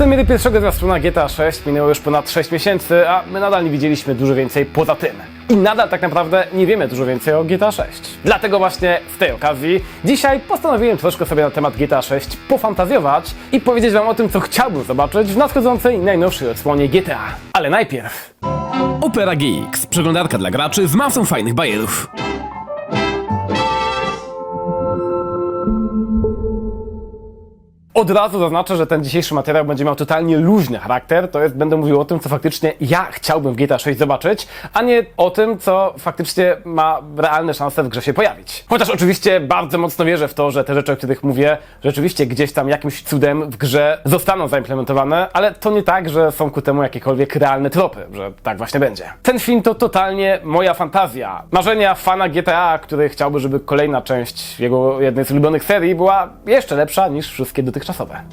premiery pierwszego zwiastuna GTA 6 minęło już ponad 6 miesięcy, a my nadal nie widzieliśmy dużo więcej poza tym. I nadal tak naprawdę nie wiemy dużo więcej o GTA 6. Dlatego właśnie z tej okazji dzisiaj postanowiłem troszkę sobie na temat GTA 6 pofantazjować i powiedzieć wam o tym, co chciałbym zobaczyć w nadchodzącej najnowszej odsłonie GTA. Ale najpierw Opera GX, przeglądarka dla graczy z masą fajnych bajerów. Od razu zaznaczę, że ten dzisiejszy materiał będzie miał totalnie luźny charakter, to jest będę mówił o tym, co faktycznie ja chciałbym w GTA 6 zobaczyć, a nie o tym, co faktycznie ma realne szanse w grze się pojawić. Chociaż oczywiście bardzo mocno wierzę w to, że te rzeczy, o których mówię, rzeczywiście gdzieś tam jakimś cudem w grze zostaną zaimplementowane, ale to nie tak, że są ku temu jakiekolwiek realne tropy, że tak właśnie będzie. Ten film to totalnie moja fantazja. Marzenia fana GTA, który chciałby, żeby kolejna część jego jednej z ulubionych serii była jeszcze lepsza niż wszystkie dotychczasowe.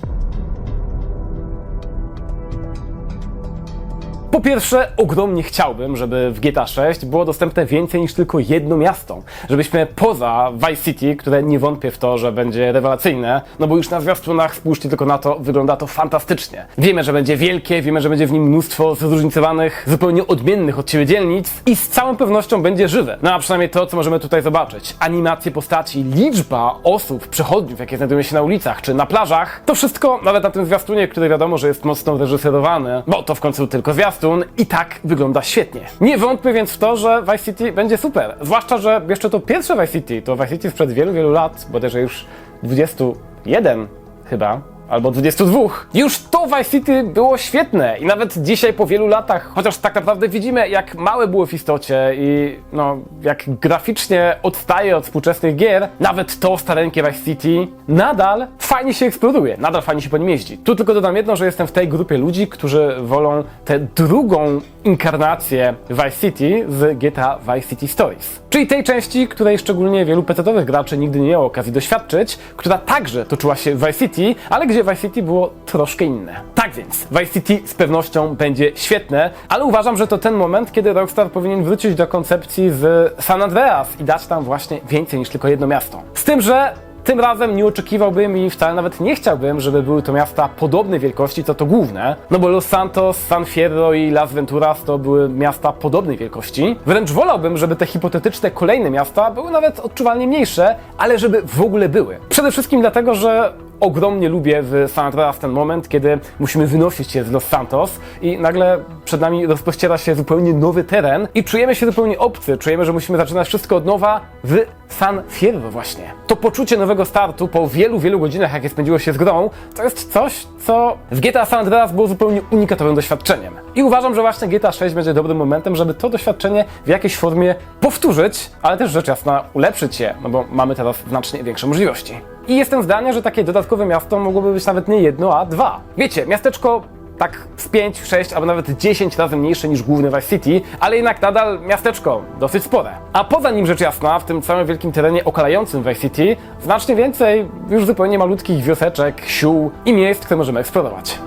Po pierwsze, ogromnie chciałbym, żeby w GTA 6 było dostępne więcej niż tylko jedno miasto. Żebyśmy poza Vice City, które nie wątpię w to, że będzie rewelacyjne, no bo już na zwiastunach spójrzcie tylko na to, wygląda to fantastycznie. Wiemy, że będzie wielkie, wiemy, że będzie w nim mnóstwo zróżnicowanych, zupełnie odmiennych od siebie dzielnic i z całą pewnością będzie żywe. No a przynajmniej to, co możemy tutaj zobaczyć. Animacje postaci, liczba osób, przechodniów, jakie znajdują się na ulicach czy na plażach, to wszystko, nawet na tym zwiastunie, który wiadomo, że jest mocno reżyserowany, bo to w końcu tylko zwiastun, i tak wygląda świetnie. Nie wątpię więc w to, że Vice City będzie super. Zwłaszcza, że jeszcze to pierwsze Vice City, to Vice City sprzed wielu, wielu lat, bodajże już 21 chyba, albo 22. Już to Vice City było świetne i nawet dzisiaj po wielu latach, chociaż tak naprawdę widzimy jak małe było w istocie i no jak graficznie odstaje od współczesnych gier, nawet to stareńkie Vice City nadal fajnie się eksploruje, nadal fajnie się po nim jeździ. Tu tylko dodam jedno, że jestem w tej grupie ludzi, którzy wolą tę drugą inkarnację Vice City z GTA Vice City Stories. Czyli tej części, której szczególnie wielu PC-owych graczy nigdy nie miało okazji doświadczyć, która także toczyła się w Vice City, ale gdzie Vice City było troszkę inne. Tak więc, Vice City z pewnością będzie świetne, ale uważam, że to ten moment, kiedy Rockstar powinien wrócić do koncepcji z San Andreas i dać tam właśnie więcej niż tylko jedno miasto. Z tym, że tym razem nie oczekiwałbym i wcale nawet nie chciałbym, żeby były to miasta podobnej wielkości, co to główne, no bo Los Santos, San Fierro i Las Venturas to były miasta podobnej wielkości. Wręcz wolałbym, żeby te hipotetyczne kolejne miasta były nawet odczuwalnie mniejsze, ale żeby w ogóle były. Przede wszystkim dlatego, że ogromnie lubię w San Andreas ten moment, kiedy musimy wynosić się z Los Santos i nagle przed nami rozpościera się zupełnie nowy teren i czujemy się zupełnie obcy, czujemy, że musimy zaczynać wszystko od nowa w San Fierro właśnie. To poczucie nowego startu po wielu, wielu godzinach, jakie spędziło się z grą, to jest coś, co w GTA San Andreas było zupełnie unikatowym doświadczeniem. I uważam, że właśnie GTA 6 będzie dobrym momentem, żeby to doświadczenie w jakiejś formie powtórzyć, ale też rzecz jasna ulepszyć je, no bo mamy teraz znacznie większe możliwości. I jestem zdania, że takie dodatkowe miasto mogłoby być nawet nie jedno, a dwa. Wiecie, miasteczko tak z 5, 6 albo nawet 10 razy mniejsze niż główny Vice City, ale jednak nadal miasteczko dosyć spore. A poza nim rzecz jasna, w tym całym wielkim terenie okalającym Vice City, znacznie więcej już zupełnie malutkich wioseczek, sił i miejsc, które możemy eksplorować.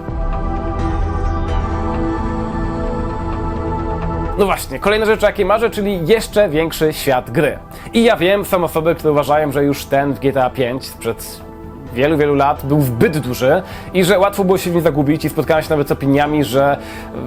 No właśnie, kolejna rzecz, o jakiej marzę, czyli jeszcze większy świat gry. I ja wiem, są osoby, które uważają, że już ten w GTA 5 sprzed wielu, wielu lat był zbyt duży i że łatwo było się w nim zagubić i spotkałem się nawet z opiniami, że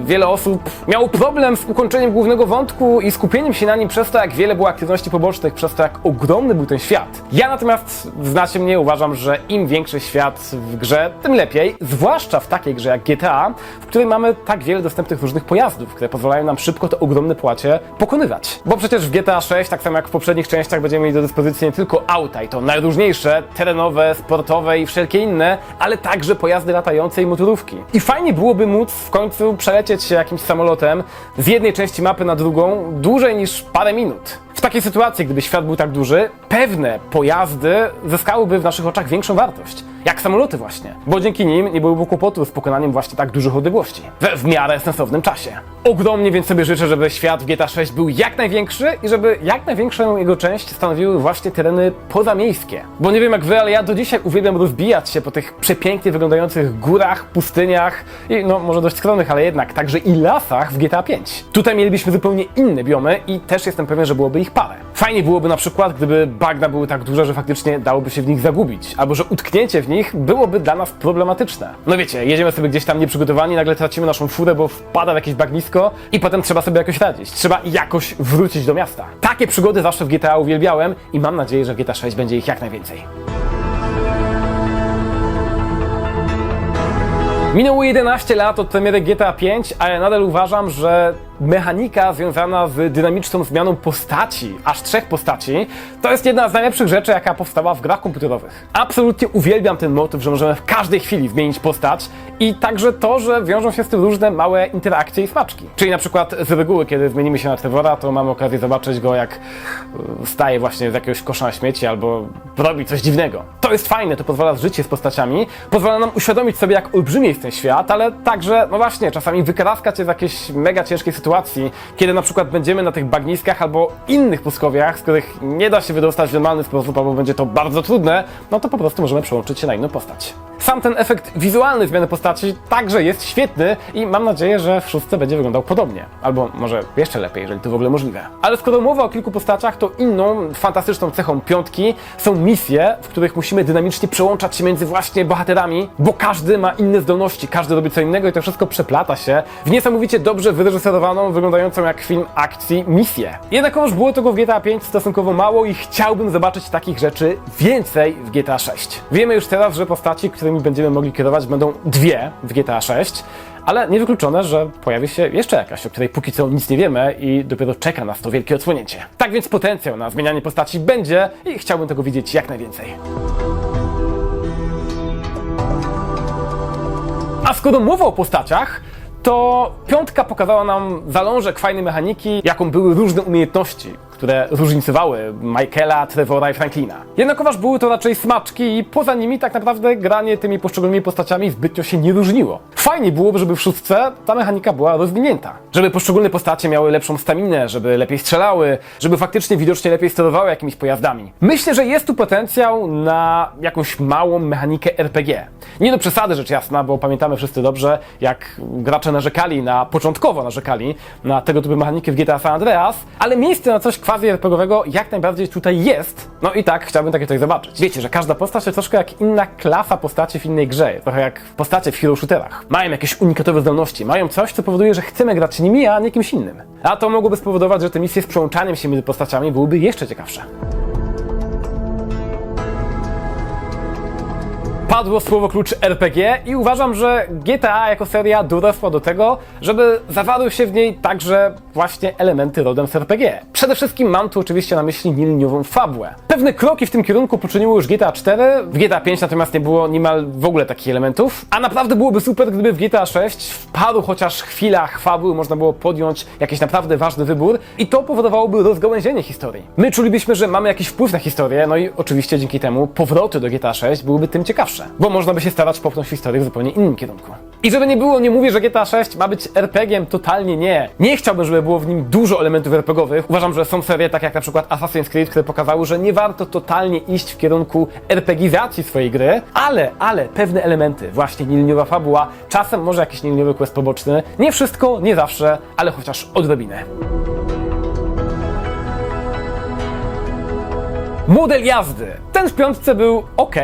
wiele osób miało problem z ukończeniem głównego wątku i skupieniem się na nim przez to, jak wiele było aktywności pobocznych, przez to, jak ogromny był ten świat. Ja natomiast, znacie mnie, uważam, że im większy świat w grze, tym lepiej, zwłaszcza w takiej grze jak GTA, w której mamy tak wiele dostępnych różnych pojazdów, które pozwalają nam szybko te ogromne płacie pokonywać. Bo przecież w GTA 6, tak samo jak w poprzednich częściach, będziemy mieli do dyspozycji nie tylko auta i to najróżniejsze, terenowe, sportowe i wszelkie inne, ale także pojazdy latające i motorówki. I fajnie byłoby móc w końcu przelecieć się jakimś samolotem z jednej części mapy na drugą dłużej niż parę minut. W takiej sytuacji, gdyby świat był tak duży, pewne pojazdy zyskałyby w naszych oczach większą wartość. Jak samoloty właśnie, bo dzięki nim nie byłoby kłopotu z pokonaniem właśnie tak dużych odległości. We w miarę sensownym czasie. Ogromnie więc sobie życzę, żeby świat w GTA 6 był jak największy i żeby jak największą jego część stanowiły właśnie tereny pozamiejskie. Bo nie wiem jak wy, ale ja do dzisiaj uwielbiam rozbijać się po tych przepięknie wyglądających górach, pustyniach i no może dość skromnych, ale jednak także i lasach w GTA 5. Tutaj mielibyśmy zupełnie inne biomy i też jestem pewien, że byłoby ich parę. Fajnie byłoby na przykład, gdyby bagna były tak duże, że faktycznie dałoby się w nich zagubić, albo że utknięcie w nich byłoby dla nas problematyczne. No wiecie, jedziemy sobie gdzieś tam nieprzygotowani, nagle tracimy naszą furę, bo wpada w jakieś bagnisko i potem trzeba sobie jakoś radzić. Trzeba jakoś wrócić do miasta. Takie przygody zawsze w GTA uwielbiałem i mam nadzieję, że w GTA 6 będzie ich jak najwięcej. Minęło 11 lat od premiery GTA 5, a ja nadal uważam, że mechanika związana z dynamiczną zmianą postaci, aż trzech postaci, to jest jedna z najlepszych rzeczy, jaka powstała w grach komputerowych. Absolutnie uwielbiam ten motyw, że możemy w każdej chwili zmienić postać i także to, że wiążą się z tym różne małe interakcje i smaczki. Czyli na przykład z reguły, kiedy zmienimy się na Trevora, to mamy okazję zobaczyć go, jak y, staje właśnie z jakiegoś kosza na śmieci albo robi coś dziwnego. To jest fajne, to pozwala zżyć się z postaciami, pozwala nam uświadomić sobie, jak olbrzymi jest ten świat, ale także, no właśnie, czasami wykaraskać się z jakiejś mega ciężkiej sytuacji, kiedy na przykład będziemy na tych bagniskach albo innych pustkowiach, z których nie da się wydostać w normalny sposób, albo będzie to bardzo trudne, no to po prostu możemy przełączyć się na inną postać. Sam ten efekt wizualny zmiany postaci także jest świetny i mam nadzieję, że w szóstce będzie wyglądał podobnie. Albo może jeszcze lepiej, jeżeli to w ogóle możliwe. Ale skoro mowa o kilku postaciach, to inną fantastyczną cechą piątki są misje, w których musimy dynamicznie przełączać się między właśnie bohaterami, bo każdy ma inne zdolności, każdy robi co innego i to wszystko przeplata się w niesamowicie dobrze wyreżyserowaną, wyglądającą jak film akcji misję. Jednakowoż było tego w GTA 5 stosunkowo mało i chciałbym zobaczyć takich rzeczy więcej w GTA 6. Wiemy już teraz, że postaci, którymi będziemy mogli kierować będą dwie w GTA 6, ale niewykluczone, że pojawi się jeszcze jakaś, o której póki co nic nie wiemy i dopiero czeka nas to wielkie odsłonięcie. Tak więc potencjał na zmienianie postaci będzie i chciałbym tego widzieć jak najwięcej. A skoro mowa o postaciach, to piątka pokazała nam zalążek fajnej mechaniki, jaką były różne umiejętności, które różnicowały Michaela, Trevora i Franklina. Jednakowoż były to raczej smaczki i poza nimi tak naprawdę granie tymi poszczególnymi postaciami zbytnio się nie różniło. Fajnie byłoby, żeby w szóstce ta mechanika była rozwinięta. Żeby poszczególne postacie miały lepszą staminę, żeby lepiej strzelały, żeby faktycznie widocznie lepiej sterowały jakimiś pojazdami. Myślę, że jest tu potencjał na jakąś małą mechanikę RPG. Nie do przesady rzecz jasna, bo pamiętamy wszyscy dobrze, jak gracze narzekali na, początkowo narzekali na tego typu mechaniki w GTA San Andreas, ale miejsce na coś RPGowego jak najbardziej tutaj jest. No i tak chciałbym takie coś zobaczyć. Wiecie, że każda postać to troszkę jak inna klasa postaci w innej grze, trochę jak postacie w hero shooterach. Mają jakieś unikatowe zdolności, mają coś, co powoduje, że chcemy grać nimi, a nie kimś innym. A to mogłoby spowodować, że te misje z przełączaniem się między postaciami byłyby jeszcze ciekawsze. Padło słowo klucz RPG i uważam, że GTA jako seria dorosła do tego, żeby zawarły się w niej także właśnie elementy rodem z RPG. Przede wszystkim mam tu oczywiście na myśli nieliniową fabułę. Pewne kroki w tym kierunku poczyniło już GTA 4, w GTA 5 natomiast nie było niemal w ogóle takich elementów, a naprawdę byłoby super, gdyby w GTA 6 w paru chociaż chwilach fabuły można było podjąć jakiś naprawdę ważny wybór i to powodowałoby rozgałęzienie historii. My czulibyśmy, że mamy jakiś wpływ na historię, no i oczywiście dzięki temu powroty do GTA 6 byłyby tym ciekawsze bo można by się starać popchnąć historię w zupełnie innym kierunku. I żeby nie było, nie mówię, że GTA 6 ma być RPG-iem, totalnie nie. Nie chciałbym, żeby było w nim dużo elementów RPGowych. Uważam, że są serie, tak jak na przykład Assassin's Creed, które pokazały, że nie warto totalnie iść w kierunku RPGizacji swojej gry, ale, ale pewne elementy, właśnie nieliniowa fabuła, czasem może jakiś nieliniowy quest poboczny, nie wszystko, nie zawsze, ale chociaż odrobinę. Model jazdy. Ten w piątce był ok,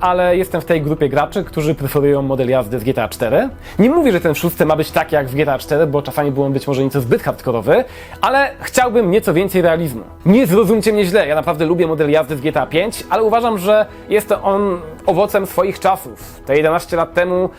ale jestem w tej grupie graczy, którzy preferują model jazdy z GTA 4. Nie mówię, że ten w szóstce ma być tak jak w GTA 4, bo czasami był on być może nieco zbyt hardkorowy, ale chciałbym nieco więcej realizmu. Nie zrozumcie mnie źle, ja naprawdę lubię model jazdy z GTA 5, ale uważam, że jest to on owocem swoich czasów. Te 11 lat temu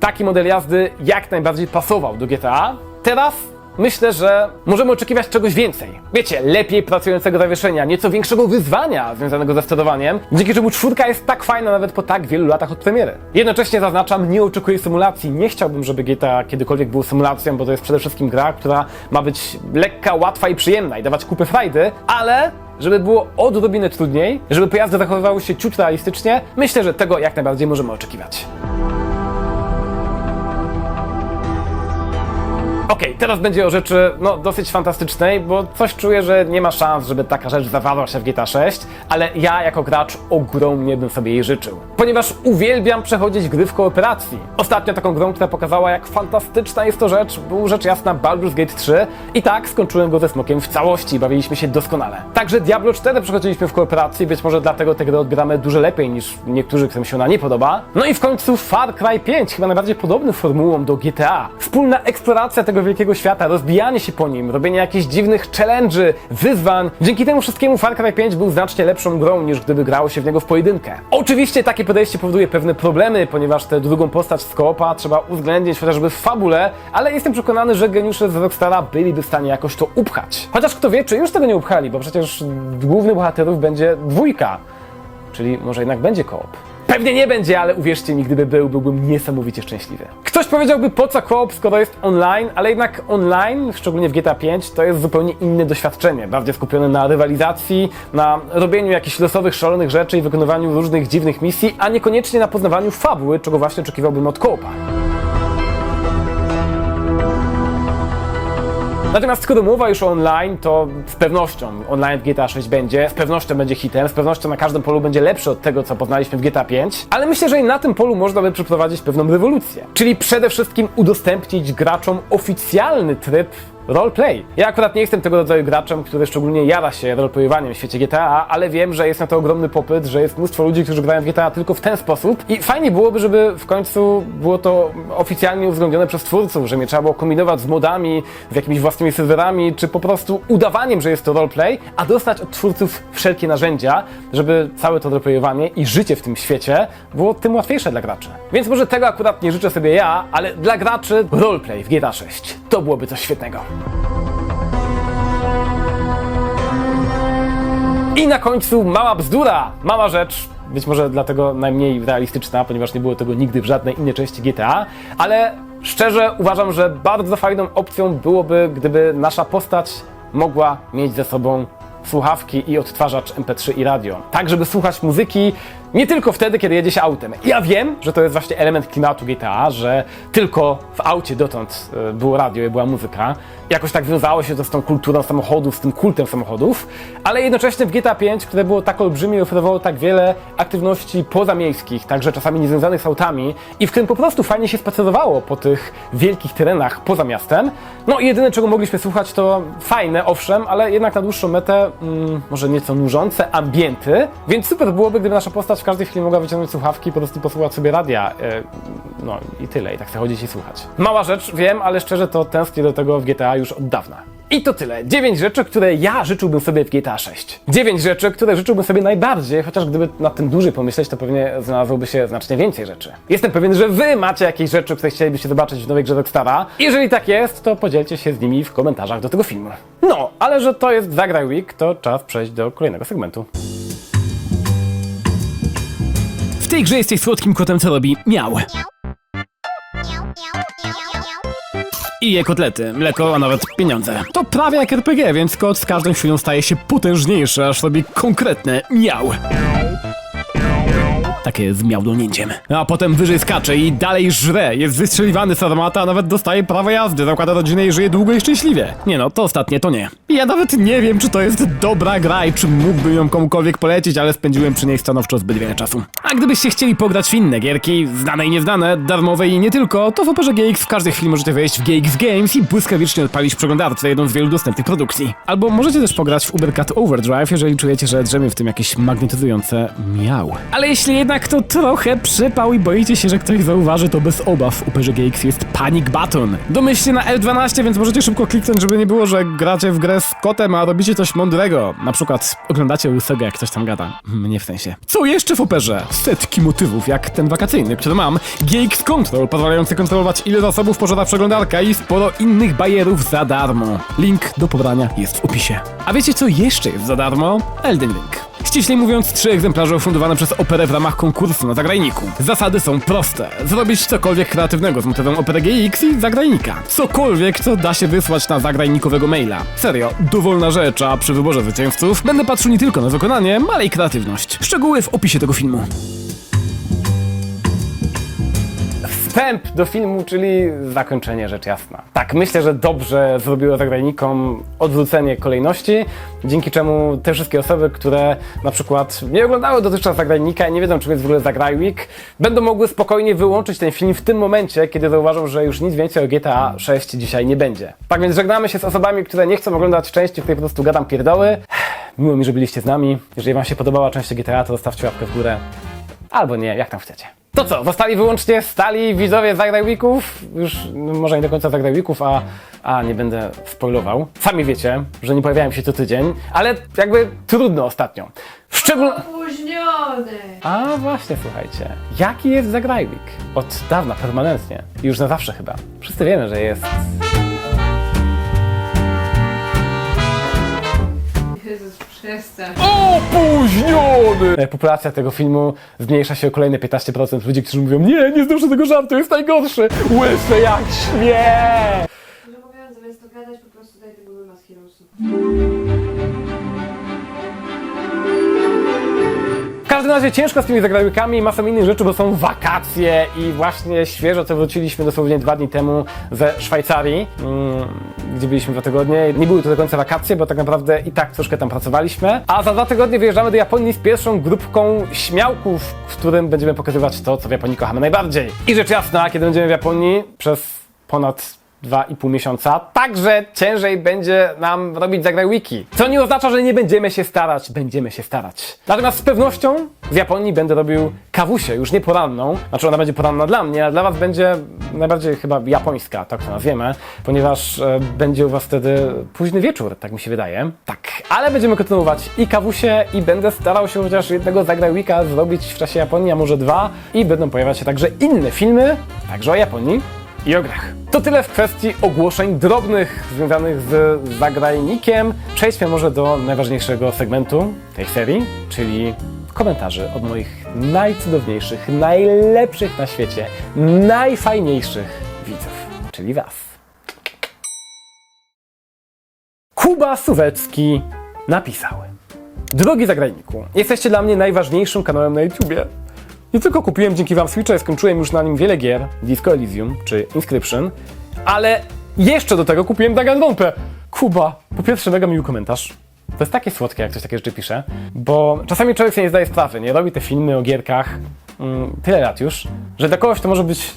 taki model jazdy jak najbardziej pasował do GTA. Teraz Myślę, że możemy oczekiwać czegoś więcej. Wiecie, lepiej pracującego zawieszenia, nieco większego wyzwania związanego ze sterowaniem, dzięki czemu czwórka jest tak fajna nawet po tak wielu latach od premiery. Jednocześnie zaznaczam, nie oczekuję symulacji. Nie chciałbym, żeby GTA kiedykolwiek było symulacją, bo to jest przede wszystkim gra, która ma być lekka, łatwa i przyjemna i dawać kupę frajdy, ale żeby było odrobinę trudniej, żeby pojazdy zachowywały się ciut realistycznie, myślę, że tego jak najbardziej możemy oczekiwać. Okej, teraz będzie o rzeczy, no, dosyć fantastycznej, bo coś czuję, że nie ma szans, żeby taka rzecz zawarła się w GTA 6, ale ja jako gracz ogromnie bym sobie jej życzył. Ponieważ uwielbiam przechodzić gry w kooperacji. Ostatnio taką grą, która pokazała, jak fantastyczna jest to rzecz, był rzecz jasna Baldur's Gate 3 i tak skończyłem go ze smokiem w całości, bawiliśmy się doskonale. Także Diablo 4 przechodziliśmy w kooperacji, być może dlatego tę grę odbieramy dużo lepiej niż niektórzy, którym się ona nie podoba. No i w końcu Far Cry 5, chyba najbardziej podobny formułą do GTA. Wspólna eksploracja tego wielkiego świata, rozbijanie się po nim, robienie jakichś dziwnych challenge'y, wyzwań. Dzięki temu wszystkiemu Far Cry 5 był znacznie lepszą grą niż gdyby grało się w niego w pojedynkę. Oczywiście takie podejście powoduje pewne problemy, ponieważ tę drugą postać z koopa trzeba uwzględnić chociażby w fabule, ale jestem przekonany, że geniusze z Rockstara byliby w stanie jakoś to upchać. Chociaż kto wie, czy już tego nie upchali, bo przecież głównych bohaterów będzie dwójka. Czyli może jednak będzie koop. Pewnie nie będzie, ale uwierzcie mi, gdyby był, byłbym niesamowicie szczęśliwy. Ktoś powiedziałby po co koop, skoro jest online, ale jednak online, szczególnie w GTA 5, to jest zupełnie inne doświadczenie. Bardziej skupione na rywalizacji, na robieniu jakichś losowych, szalonych rzeczy i wykonywaniu różnych dziwnych misji, a niekoniecznie na poznawaniu fabuły, czego właśnie oczekiwałbym od koopa. Natomiast skoro mowa już o online, to z pewnością online w GTA 6 będzie, z pewnością będzie hitem, z pewnością na każdym polu będzie lepszy od tego, co poznaliśmy w GTA 5, ale myślę, że i na tym polu można by przeprowadzić pewną rewolucję. Czyli przede wszystkim udostępnić graczom oficjalny tryb roleplay. Ja akurat nie jestem tego rodzaju graczem, który szczególnie jara się roleplayowaniem w świecie GTA, ale wiem, że jest na to ogromny popyt, że jest mnóstwo ludzi, którzy grają w GTA tylko w ten sposób i fajnie byłoby, żeby w końcu było to oficjalnie uwzględnione przez twórców, że nie trzeba było kombinować z modami, z jakimiś własnymi serwerami, czy po prostu udawaniem, że jest to roleplay, a dostać od twórców wszelkie narzędzia, żeby całe to roleplayowanie i życie w tym świecie było tym łatwiejsze dla graczy. Więc może tego akurat nie życzę sobie ja, ale dla graczy roleplay w GTA 6 to byłoby coś świetnego. I na końcu mała bzdura, mała rzecz, być może dlatego najmniej realistyczna, ponieważ nie było tego nigdy w żadnej innej części GTA, ale szczerze uważam, że bardzo fajną opcją byłoby, gdyby nasza postać mogła mieć ze sobą słuchawki i odtwarzacz MP3 i radio. Tak, żeby słuchać muzyki nie tylko wtedy, kiedy jedzie się autem. Ja wiem, że to jest właśnie element klimatu GTA, że tylko w aucie dotąd e, było radio i była muzyka. Jakoś tak wiązało się to z tą kulturą samochodów, z tym kultem samochodów, ale jednocześnie w GTA 5, które było tak olbrzymie i oferowało tak wiele aktywności pozamiejskich, także czasami niezwiązanych z autami i w którym po prostu fajnie się spacerowało po tych wielkich terenach poza miastem. No i jedyne, czego mogliśmy słuchać, to fajne, owszem, ale jednak na dłuższą metę mm, może nieco nużące ambienty, więc super byłoby, gdyby nasza postać w każdej chwili mogła wyciągnąć słuchawki i po prostu posłuchać sobie radia. E, no i tyle, i tak sobie chodzić i słuchać. Mała rzecz, wiem, ale szczerze to tęsknię do tego w GTA już od dawna. I to tyle. 9 rzeczy, które ja życzyłbym sobie w GTA 6. 9 rzeczy, które życzyłbym sobie najbardziej, chociaż gdyby nad tym dłużej pomyśleć, to pewnie znalazłoby się znacznie więcej rzeczy. Jestem pewien, że wy macie jakieś rzeczy, które chcielibyście zobaczyć w nowej grze Rockstara. Jeżeli tak jest, to podzielcie się z nimi w komentarzach do tego filmu. No, ale że to jest Zagraj Week, to czas przejść do kolejnego segmentu. Tej grze jesteś słodkim kotem, co robi miał. I je kotlety, mleko, a nawet pieniądze. To prawie jak RPG, więc kot z każdą chwilą staje się potężniejszy, aż robi konkretne miał. Takie z miałdolnięciem. A potem wyżej skacze i dalej żre, jest wystrzeliwany z armata, a nawet dostaje prawo jazdy, zakłada rodzinę i żyje długo i szczęśliwie. Nie no, to ostatnie to nie. Ja nawet nie wiem, czy to jest dobra gra i czy mógłbym ją komukolwiek polecić, ale spędziłem przy niej stanowczo zbyt wiele czasu. A gdybyście chcieli pograć w inne gierki, znane i nieznane, darmowe i nie tylko, to w Operze GX w każdej chwili możecie wejść w GX Games i błyskawicznie odpalić w przeglądarce jedną z wielu dostępnych produkcji. Albo możecie też pograć w Ubercat Overdrive, jeżeli czujecie, że drzemie w tym jakieś magnetyzujące miał. Ale jeśli jednak to trochę przypał i boicie się, że ktoś zauważy, to bez obaw Uperze GX jest Panic Button. Domyślnie na L12, więc możecie szybko kliknąć, żeby nie było, że gracie w grę z kotem, a robicie coś mądrego. Na przykład oglądacie łysego, jak ktoś tam gada. Mnie w sensie. Co jeszcze w Operze? Setki motywów, jak ten wakacyjny, który mam. GX Control, pozwalający kontrolować ile zasobów pożera przeglądarka i sporo innych bajerów za darmo. Link do pobrania jest w opisie. A wiecie co jeszcze jest za darmo? Elden Ring. Ściślej mówiąc, trzy egzemplarze ufundowane przez Operę w ramach konkursu na zagrajniku. Zasady są proste. Zrobić cokolwiek kreatywnego z motywem Opery GX i zagrajnika. Cokolwiek, co da się wysłać na zagrajnikowego maila. Serio, dowolna rzecz, a przy wyborze zwycięzców będę patrzył nie tylko na wykonanie, ale i kreatywność. Szczegóły w opisie tego filmu. Wstęp do filmu, czyli zakończenie rzecz jasna. Tak, myślę, że dobrze zrobiło zagranikom odwrócenie kolejności, dzięki czemu te wszystkie osoby, które na przykład nie oglądały dotychczas zagranika i nie wiedzą, czym jest w ogóle Zagrajwik, będą mogły spokojnie wyłączyć ten film w tym momencie, kiedy zauważą, że już nic więcej o GTA 6 dzisiaj nie będzie. Tak więc żegnamy się z osobami, które nie chcą oglądać części, w której po prostu gadam pierdoły. Miło mi, że byliście z nami. Jeżeli wam się podobała część GTA, to zostawcie łapkę w górę. Albo nie, jak tam chcecie. To co, zostali wyłącznie stali widzowie Zagrajwików? Już no, może nie do końca Zagrajwików, a, a nie będę spoilował. Sami wiecie, że nie pojawiałem się co tydzień, ale jakby trudno ostatnio. Szczegól... Opóźniony! A właśnie, słuchajcie. Jaki jest Zagrajwik? Od dawna, permanentnie. Już na zawsze chyba. Wszyscy wiemy, że jest... Przestań. Opóźniony! E, Populacja tego filmu zmniejsza się o kolejne 15% ludzi, którzy mówią Nie, nie znoszę tego żartu, jest najgorszy! Łysy jak śmiech! Że mówiąc, zamiast to gadać, po prostu daj tego wyma z Heroes'u. Każdym razie ciężko z tymi zagrajkami i masą innych rzeczy, bo są wakacje i właśnie świeżo co wróciliśmy dosłownie dwa dni temu ze Szwajcarii, mm, gdzie byliśmy dwa tygodnie. Nie były to do końca wakacje, bo tak naprawdę i tak troszkę tam pracowaliśmy. A za dwa tygodnie wyjeżdżamy do Japonii z pierwszą grupką śmiałków, w którym będziemy pokazywać to, co w Japonii kochamy najbardziej. I rzecz jasna, kiedy będziemy w Japonii przez ponad 2,5 miesiąca, także ciężej będzie nam robić zagraj wiki. Co nie oznacza, że nie będziemy się starać, będziemy się starać. Natomiast z pewnością w Japonii będę robił kawusię, już nie poranną, znaczy ona będzie poranna dla mnie, ale dla was będzie najbardziej chyba japońska, tak to nazwiemy, ponieważ e, będzie u was wtedy późny wieczór, tak mi się wydaje. Tak, ale będziemy kontynuować i kawusię i będę starał się chociaż jednego zagraj wika zrobić w czasie Japonii, a może dwa i będą pojawiać się także inne filmy, także o Japonii i o grach. To tyle w kwestii ogłoszeń drobnych związanych z zagrajnikiem. Przejdźmy może do najważniejszego segmentu tej serii, czyli komentarzy od moich najcudowniejszych, najlepszych na świecie, najfajniejszych widzów, czyli Was. Kuba Suwecki napisał. Drogi zagraniku, jesteście dla mnie najważniejszym kanałem na YouTubie. Nie tylko kupiłem dzięki wam Switcha i skończyłem już na nim wiele gier, Disco Elysium czy Inscription, ale jeszcze do tego kupiłem Danganronpę. Kuba, po pierwsze mega miły komentarz. To jest takie słodkie, jak ktoś takie rzeczy pisze, bo czasami człowiek sobie nie zdaje sprawy, nie robi te filmy o gierkach mm, tyle lat już, że dla kogoś to może być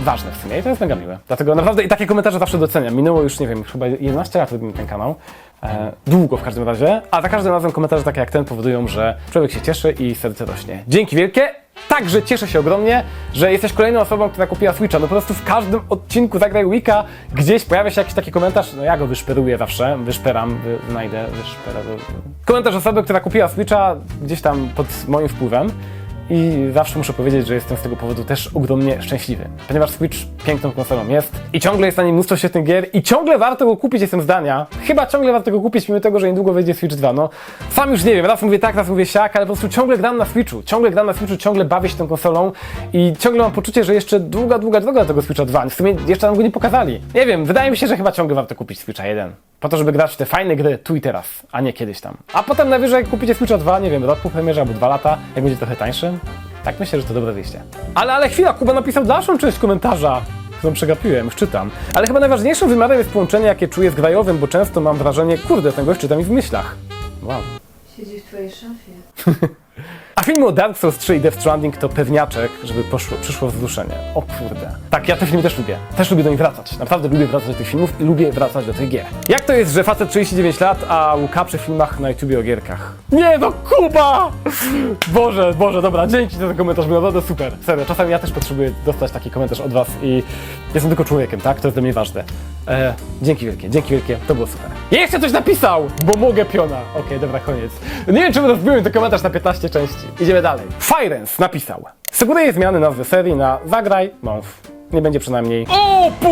ważne w sumie i to jest mega miłe. Dlatego naprawdę i takie komentarze zawsze doceniam. Minęło już, nie wiem, chyba 11 lat robiłem ten kanał. E, długo w każdym razie, a za każdym razem komentarze takie jak ten powodują, że człowiek się cieszy i serce rośnie. Dzięki wielkie! Także cieszę się ogromnie, że jesteś kolejną osobą, która kupiła Switcha. No po prostu w każdym odcinku Zagraj Weeka gdzieś pojawia się jakiś taki komentarz, no ja go wyszperuję zawsze, wyszperam, wy, znajdę, wyszperam. Komentarz osoby, która kupiła Switcha gdzieś tam pod moim wpływem. I zawsze muszę powiedzieć, że jestem z tego powodu też ogromnie szczęśliwy, ponieważ Switch piękną konsolą jest i ciągle jest na nim mnóstwo świetnych gier i ciągle warto go kupić, jestem zdania. Chyba ciągle warto go kupić, mimo tego, że niedługo wyjdzie Switch 2. No, sam już nie wiem, raz mówię tak, raz mówię siak, ale po prostu ciągle gram na Switchu, ciągle gram na Switchu, ciągle bawię się tą konsolą i ciągle mam poczucie, że jeszcze długa, długa droga do tego Switcha 2. W sumie jeszcze nam go nie pokazali. Nie wiem, wydaje mi się, że chyba ciągle warto kupić Switcha 1. Po to, żeby grać w te fajne gry tu i teraz, a nie kiedyś tam. A potem najwyżej kupicie Switcha 2, nie wiem, rok po premierze albo dwa lata, jak będzie trochę tańszy. Tak myślę, że to dobre wyjście. Ale, ale chwila, Kuba napisał dalszą część komentarza. którą przegapiłem, już czytam. Ale chyba najważniejszym wymiarem jest połączenie, jakie czuję z grajowym, bo często mam wrażenie, kurde, ten gość czyta mi w myślach. Wow. Siedzi w twojej szafie. A film o Dark Souls 3 i Death Stranding to pewniaczek, żeby poszło, przyszło wzruszenie. O kurde. Tak, ja te filmy też lubię. Też lubię do nich wracać. Naprawdę lubię wracać do tych filmów i lubię wracać do tych gier. Jak to jest, że facet 39 lat, a łuka przy filmach na YouTubie o gierkach? Nie no, Kuba! Boże, Boże, dobra, dzięki za ten komentarz, był naprawdę super. Serio, czasami ja też potrzebuję dostać taki komentarz od was i jestem tylko człowiekiem, tak? To jest dla mnie ważne. E, dzięki wielkie, dzięki wielkie, to było super. Ja jeszcze coś napisał, bo mogę piona. Okej, dobra, koniec. Nie wiem, czemu rozbiłem ten komentarz na 15 części. Idziemy dalej. Firens napisał. Sugeruję zmiany nazwy serii na Zagraj Mąw. Nie będzie przynajmniej.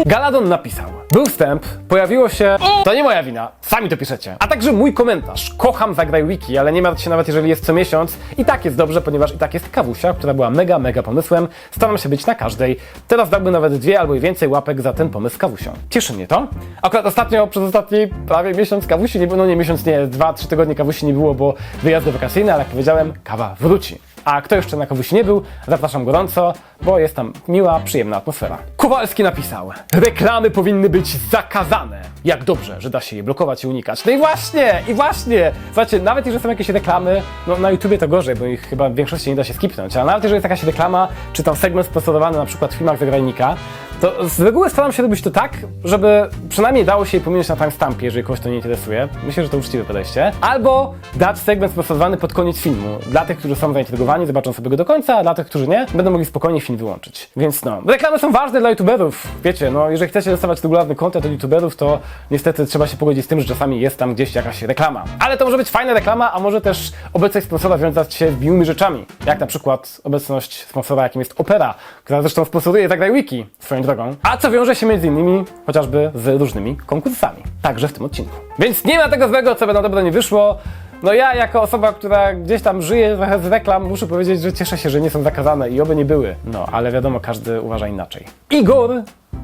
Galadon napisał. Był wstęp, pojawiło się. To nie moja wina, sami to piszecie. A także mój komentarz. Kocham Zagraj Wiki, ale nie martw się nawet jeżeli jest co miesiąc. I tak jest dobrze, ponieważ i tak jest kawusia, która była mega, mega pomysłem. Staram się być na każdej. Teraz dałbym nawet dwie albo i więcej łapek za ten pomysł z kawusią. Cieszy mnie to. Akurat ostatnio, przez ostatni prawie miesiąc kawusi nie było, no nie miesiąc, nie, dwa, trzy tygodnie kawusi nie było, bo wyjazdy wakacyjne, ale jak powiedziałem, kawa wróci. A kto jeszcze na kawusi nie był, zapraszam gorąco, bo jest tam miła, przyjemna atmosfera. Kowalski napisał, reklamy powinny być zakazane. Jak dobrze, że da się je blokować i unikać. No i właśnie, i właśnie! Słuchajcie, nawet jeżeli są jakieś reklamy, no na YouTubie to gorzej, bo ich chyba w większości nie da się skipnąć, ale nawet jeżeli jest jakaś reklama, czy tam segment sponsorowany na przykład w filmach zagranicznika, to z reguły staram się robić to tak, żeby przynajmniej dało się je pominąć na timestampie, jeżeli kogoś to nie interesuje. Myślę, że to uczciwe podejście. Albo dać segment sponsorowany pod koniec filmu. Dla tych, którzy są zainteresowani, zobaczą sobie go do końca, a dla tych, którzy nie, będą mogli spokojnie film wyłączyć. Więc no, reklamy są ważne dla youtuberów. Wiecie, no, jeżeli chcecie dostawać regularny content od youtuberów, to niestety trzeba się pogodzić z tym, że czasami jest tam gdzieś jakaś reklama. Ale to może być fajna reklama, a może też obecność sponsora wiązać się z miłymi rzeczami. Jak na przykład obecność sponsora, jakim jest Opera, która zresztą sponsoruje Zagraj Wiki swoją drogą. A co wiąże się między innymi chociażby z różnymi konkursami. Także w tym odcinku. Więc nie ma tego złego, co by na dobre nie wyszło. No ja jako osoba, która gdzieś tam żyje trochę z reklam, muszę powiedzieć, że cieszę się, że nie są zakazane i oby nie były. No, ale wiadomo, każdy uważa inaczej. Igor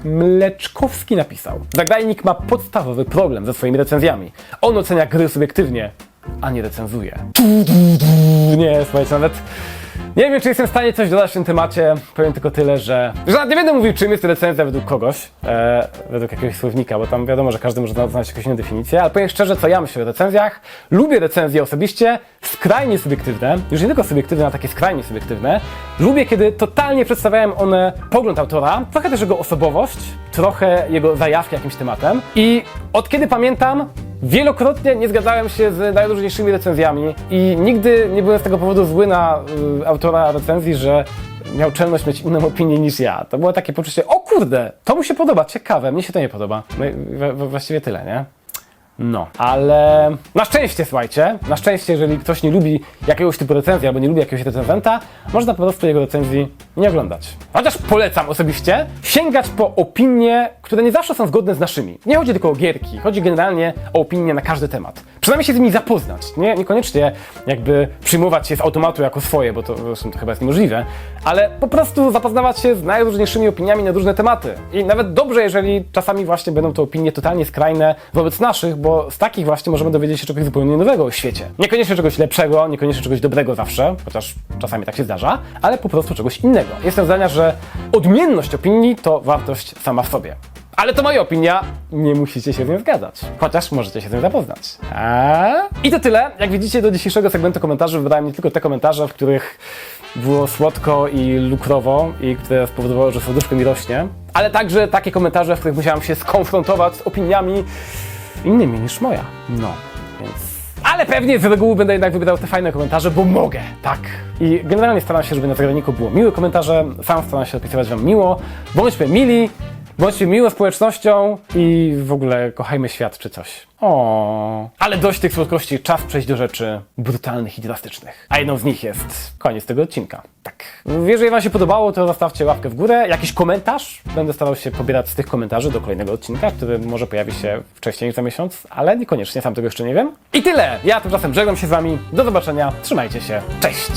Mleczkowski napisał. Zagrajnik ma podstawowy problem ze swoimi recenzjami. On ocenia gry subiektywnie, a nie recenzuje. Nie, słuchajcie, nawet nie wiem, czy jestem w stanie coś dodać w tym temacie. Powiem tylko tyle, że. że nie będę mówił, czym jest recenzja według kogoś, e, według jakiegoś słownika, bo tam wiadomo, że każdy może znaleźć jakąś inną definicję, ale powiem szczerze, co ja myślę o recenzjach. Lubię recenzje osobiście, skrajnie subiektywne, już nie tylko subiektywne, a takie skrajnie subiektywne. Lubię, kiedy totalnie przedstawiają one pogląd autora, trochę też jego osobowość, trochę jego zajawki jakimś tematem. I od kiedy pamiętam, Wielokrotnie nie zgadzałem się z najróżniejszymi recenzjami i nigdy nie byłem z tego powodu zły na y, autora recenzji, że miał czelność mieć inną opinię niż ja. To było takie poczucie, o kurde, to mu się podoba, ciekawe, mnie się to nie podoba. No i w- w- właściwie tyle, nie? No, ale na szczęście, słuchajcie, na szczęście, jeżeli ktoś nie lubi jakiegoś typu recenzji albo nie lubi jakiegoś recenzenta, można po prostu jego recenzji nie oglądać. Chociaż polecam osobiście sięgać po opinie, które nie zawsze są zgodne z naszymi. Nie chodzi tylko o gierki, chodzi generalnie o opinie na każdy temat. Przynajmniej się z nimi zapoznać, nie, niekoniecznie jakby przyjmować je z automatu jako swoje, bo to, to chyba jest niemożliwe, ale po prostu zapoznawać się z najróżniejszymi opiniami na różne tematy. I nawet dobrze, jeżeli czasami właśnie będą to opinie totalnie skrajne wobec naszych, bo z takich właśnie możemy dowiedzieć się czegoś zupełnie nowego o świecie. Niekoniecznie czegoś lepszego, niekoniecznie czegoś dobrego zawsze, chociaż czasami tak się zdarza, ale po prostu czegoś innego. Jestem zdania, że odmienność opinii to wartość sama w sobie. Ale to moja opinia, nie musicie się z nią zgadzać. Chociaż możecie się z nią zapoznać. A? I to tyle. Jak widzicie, do dzisiejszego segmentu komentarzy wybrałem nie tylko te komentarze, w których było słodko i lukrowo i które spowodowało, że serduszko mi rośnie, ale także takie komentarze, w których musiałem się skonfrontować z opiniami innymi niż moja. No, więc ale pewnie z reguły będę jednak wybierał te fajne komentarze, bo mogę, tak. I generalnie staram się, żeby na zagraniku było miłe komentarze, sam staram się opisywać wam miło. Bądźmy mili, bądźmy miłą społecznością i w ogóle kochajmy świat czy coś. O, ale dość tych słodkości, czas przejść do rzeczy brutalnych i drastycznych. A jedną z nich jest koniec tego odcinka. Tak. Jeżeli wam się podobało, to zostawcie łapkę w górę, jakiś komentarz. Będę starał się pobierać z tych komentarzy do kolejnego odcinka, który może pojawi się wcześniej niż za miesiąc, ale niekoniecznie, sam tego jeszcze nie wiem. I tyle. Ja tymczasem żegnam się z wami. Do zobaczenia. Trzymajcie się. Cześć.